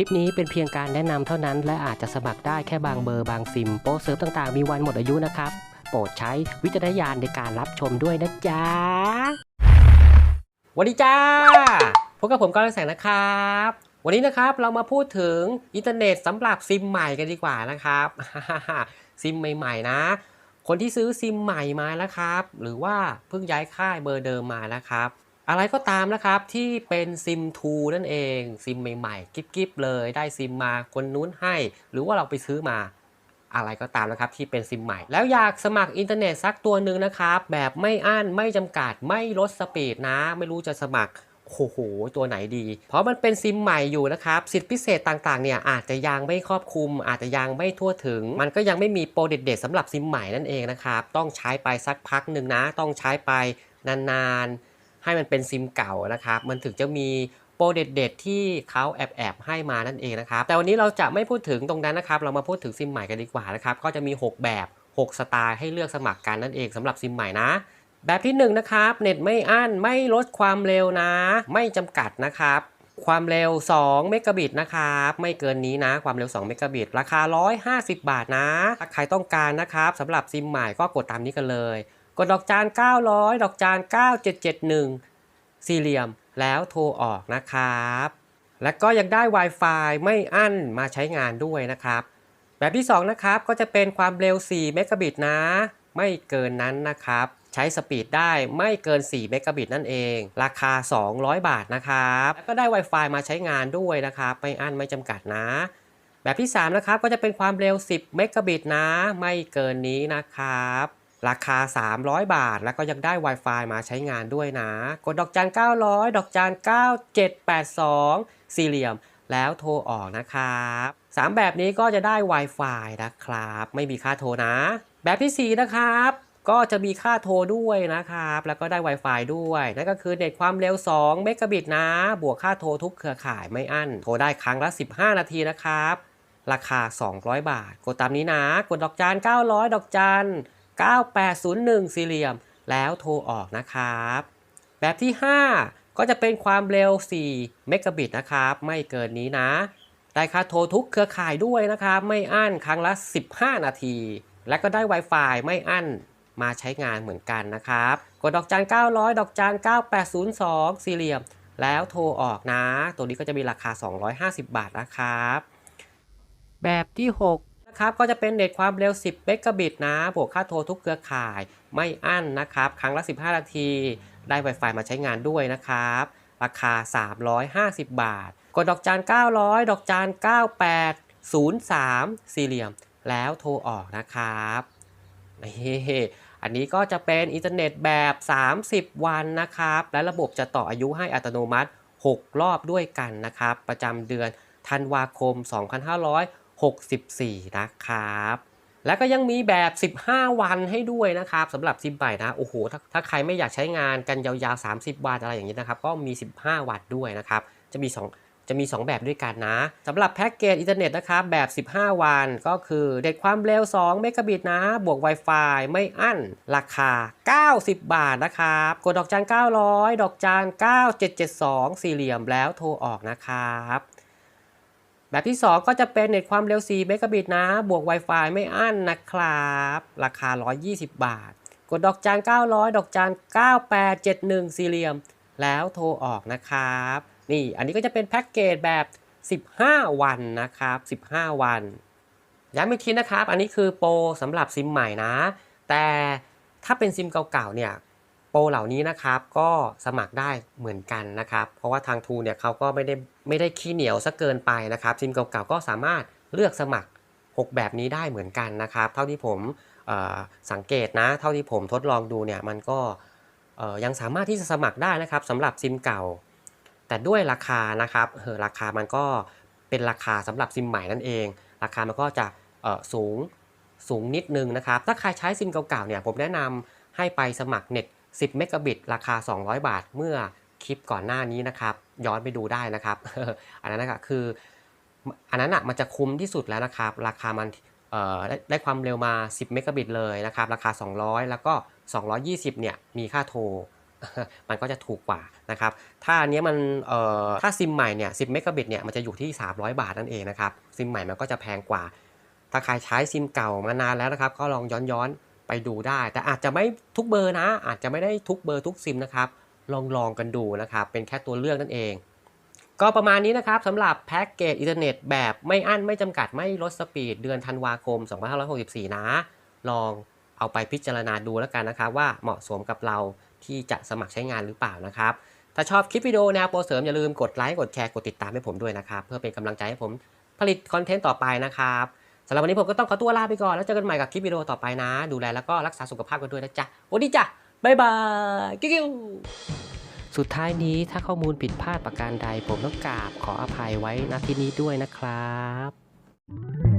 คลิปนี้เป็นเพียงการแนะนำเท่านั้น และอาจจะสมัครได้แค่บางเบอร์บางซิม โปรเซิร์ฟต่างๆ มีวันหมดอายุนะครับ โปรดใช้วิจารณญาณในการรับชมด้วยนะจ๊ะสวัสดีจ้าพบกับผมก้อนแสงนะครับ วันนี้นะครับเรามาพูดถึงอินเทอร์เน็ตสำหรับซิมใหม่กันดีกว่านะครับ ซิมใหม่ๆนะ คนที่ซื้อซิมใหม่มาแล้วครับ หรือว่าเพิ่งย้ายค่ายเบอร์เดิมมานะครับ อะไรก็ตามนะครับที่เป็นซิมทูนั่นเองซิมใหม่ๆกิ๊บๆเลยได้ซิมมาคนนู้นให้ หรือว่าเราไปซื้อมาอะไรก็ตามนะครับที่เป็นซิมใหม่ แล้วอยากสมัครอินเทอร์เน็ตสักตัวหนึ่งนะครับแบบไม่อั้นไม่จำกัดไม่ลดสปีดนะ ไม่รู้จะสมัครโอ้โห ตัวไหนดี เพราะมันเป็นซิมใหม่อยู่นะครับ สิทธิพิเศษต่างๆ เนี่ยอาจจะยังไม่ครอบคลุม อาจจะยังไม่ทั่วถึง มันก็ยังไม่มีโปรเด็ดๆสำหรับซิมใหม่นั่นเองนะครับ ต้องใช้ไปสักพักหนึ่งนะ ต้องใช้ไปนานๆ ให้มันเป็นซิมเก่านะครับ มันถึงจะมีโปรเด็ด ๆ ที่เขาแอบแอบๆให้มานั่นเองนะครับ แต่วันนี้เราจะไม่พูดถึงตรงนั้นนะครับ เรามาพูดถึงซิมใหม่กันดีกว่านะครับ ก็จะมี 6 แบบ 6 สไตล์ให้เลือกสมัครกันนั่นเองสำหรับซิมใหม่นะแบบที่1นนะครับเน็ตไม่อั้นไม่ลดความเร็วนะ ไม่จำกัดนะครับ ความเร็ว 2 เมกะบิตนะครับไม่เกินนี้นะ ความเร็ว 2 เมกะบิตราคา 150 บาทนะถ้าใครต้องการนะครับสำหรับซิมใหม่ก็กดตามนี้กันเลย กดดอกจาน 900 ดอกจาน 9771 สี่เหลี่ยมแล้วโทรออกนะครับ และก็ยังได้ Wi-Fi ไม่อั้นมาใช้งานด้วยนะครับ แบบที่ 2 นะครับก็จะเป็นความเร็ว 4 เมกะบิตนะ ไม่เกินนั้นนะครับ ใช้สปีดได้ไม่เกิน 4 เมกะบิตนั่นเอง ราคา 200 บาทนะครับ แล้วก็ได้ Wi-Fi มาใช้งานด้วยนะครับ ไม่อั้นไม่จำกัดนะแบบที่ 3 นะครับ ก็จะเป็นความเร็ว 10 เมกะบิตนะ ไม่เกินนี้นะครับ ราคา 300 บาท แล้วก็ยังได้ Wi-Fi มาใช้งานด้วยนะ กดดอกจัน900 ดอกจัน9782 สี่เหลี่ยม แล้วโทรออกนะครับ3แบบนี้ก็จะได้ Wi-Fi นะครับ ไม่มีค่าโทรนะ แบบที่ 4 นะครับ ก็จะมีค่าโทรด้วยนะครับ แล้วก็ได้ Wi-Fi ด้วย นั่นก็คือเน็ตความเร็ว 2 เมกะบิตนะ บวกค่าโทรทุกเครือข่ายไม่อั้น โทรได้ครั้งละ 15 นาทีนะครับ ราคา 200 บาท กดตามนี้นะ กดดอกจาน900 ดอกจัน 9801 สี่เหลี่ยม แล้วโทรออกนะครับ แบบที่ 5 ก็จะเป็นความเร็ว 4 เมกะบิตนะครับ ไม่เกินนี้นะ ได้ค่าโทรทุกเครือข่ายด้วยนะครับ ไม่อั้นครั้งละ 15 นาที และก็ได้ Wi-Fi ไม่อั้นมาใช้งานเหมือนกันนะครับ กดดอกจัน900 ดอกจัน9802 สี่เหลี่ยม แล้วโทรออกนะ ตัวนี้ก็จะมีราคา 250 บาทนะครับ แบบที่ 6 นะครับก็จะเป็นเน็ตความเร็ว 10 เมกะบิตนะ บวกค่าโทรทุกเครือข่ายไม่อั้นนะครับ ครั้งละ 15 นาที ได้ Wi-Fi มาใช้งานด้วยนะครับ ราคา 350 บาท กดดอกจาน 900 ดอกจาน 9803 สี่เหลี่ยม แล้วโทรออกนะครับนี่อันนี้ก็จะเป็นอินเทอร์เน็ตแบบ 30 วันนะครับ และระบบจะต่ออายุให้อัตโนมัติ 6 รอบด้วยกันนะครับ ประจำเดือนธันวาคม 2500 64 นะครับ แล้วก็ยังมีแบบ 15 วันให้ด้วยนะครับสำหรับซิมใหม่นะโอ้โหถ้าถ้าใครไม่อยากใช้งานกันยาวๆ 30 วันอะไรอย่างนี้นะครับ ก็มี 15 วันด้วยนะครับ จะมี 2จะมี 2 แบบด้วยกันนะสำหรับแพ็กเกจอินเทอร์เน็ตนะครับ แบบ 15 วันก็คือเด็ดความเร็ว 2 เมกะบิตนะ บวก Wi-Fi ไม่อั้น ราคา 90 บาทนะครับ กดดอกจัน900 ดอกจัน9772 สี่เหลี่ยมแล้วโทรออกนะครับ แบบที่ 2 ก็จะเป็นเน็ตความเร็ว 4 เมกะบิตนะ บวก Wi-Fi ไม่อั้นนะครับ ราคา 120 บาท กดดอกจาน 900 ดอกจาน 9871 สี่เหลี่ยม แล้วโทรออกนะครับ นี่ อันนี้ก็จะเป็นแพ็กเกจแบบ 15 วันนะครับ 15 วัน ย้ำอีกทีนะครับ อันนี้คือโปรสำหรับซิมใหม่นะ แต่ถ้าเป็นซิมเก่าๆ เนี่ย โปรเหล่านี้นะครับก็สมัครได้เหมือนกันนะครับ เพราะว่าทางทูเนี่ยเขาก็ไม่ได้ไม่ได้ขี้เหนียวซะเกินไปนะครับซิมเก่าๆก็สามารถเลือกสมัคร 6 แบบนี้ได้เหมือนกันนะครับ เท่าที่ผมสังเกตนะ เท่าที่ผมทดลองดูเนี่ยมันก็ยังสามารถที่จะสมัครได้นะครับสำหรับซิมเก่า แต่ด้วยราคานะครับเออราคามันก็เป็นราคาสำหรับซิมใหม่นั่นเอง ราคามันก็จะสูงสูงนิดนึงนะครับ ถ้าใครใช้ซิมเก่าๆเนี่ยผมแนะนำให้ไปสมัครเน็ต 10 เมกะบิตราคา 200 บาทเมื่อคลิปก่อนหน้านี้นะครับ ย้อนไปดูได้นะครับ อันนั้นนะครับคือ อันนั้นอะมันจะคุ้มที่สุดแล้วนะครับ ราคามันเอ่อได้ได้ความเร็วมา 10 เมกะบิตเลยนะครับ ราคา 200 แล้วก็ 220 เนี่ย มีค่าโทร มันก็จะถูกกว่านะครับ ถ้าอันนี้มันเอ่อถ้าซิมใหม่เนี่ย 10 เมกะบิตเนี่ย มันจะอยู่ที่ 300 บาทนั่นเองนะครับ ซิมใหม่มันก็จะแพงกว่า ถ้าใครใช้ซิมเก่ามานานแล้วนะครับ ก็ลองย้อนๆ ไปดูได้ แต่อาจจะไม่ทุกเบอร์นะ อาจจะไม่ได้ทุกเบอร์ทุกซิมนะครับ ลองลองกันดูนะครับ เป็นแค่ตัวเลือกนั่นเอง ก็ประมาณนี้นะครับสำหรับแพ็กเกจอินเทอร์เน็ตแบบไม่อั้นไม่จำกัดไม่ลดสปีดเดือนธันวาคม 2564 นะ ลองเอาไปพิจารณาดูแล้วกันนะครับว่าเหมาะสมกับเราที่จะสมัครใช้งานหรือเปล่านะครับ ถ้าชอบคลิปวิดีโอแนวโปรเสริมอย่าลืมกดไลค์กดแชร์กดติดตามให้ผมด้วยนะครับ เพื่อเป็นกำลังใจให้ผมผลิตคอนเทนต์ต่อไปนะครับ สำหรับวันนี้ผมก็ต้องขอตัวลาไปก่อน แล้วเจอกันใหม่กับคลิปวิดีโอต่อไปนะ ดูแลแล้วก็รักษาสุขภาพกันด้วยนะจ๊ะสวัสดีจ้ะบ๊ายบายกิ๊วสุดท้ายนี้ถ้าข้อมูลผิดพลาดประการใด ผมต้องกราบขออภัยไว้ณที่นี้ด้วยนะครับ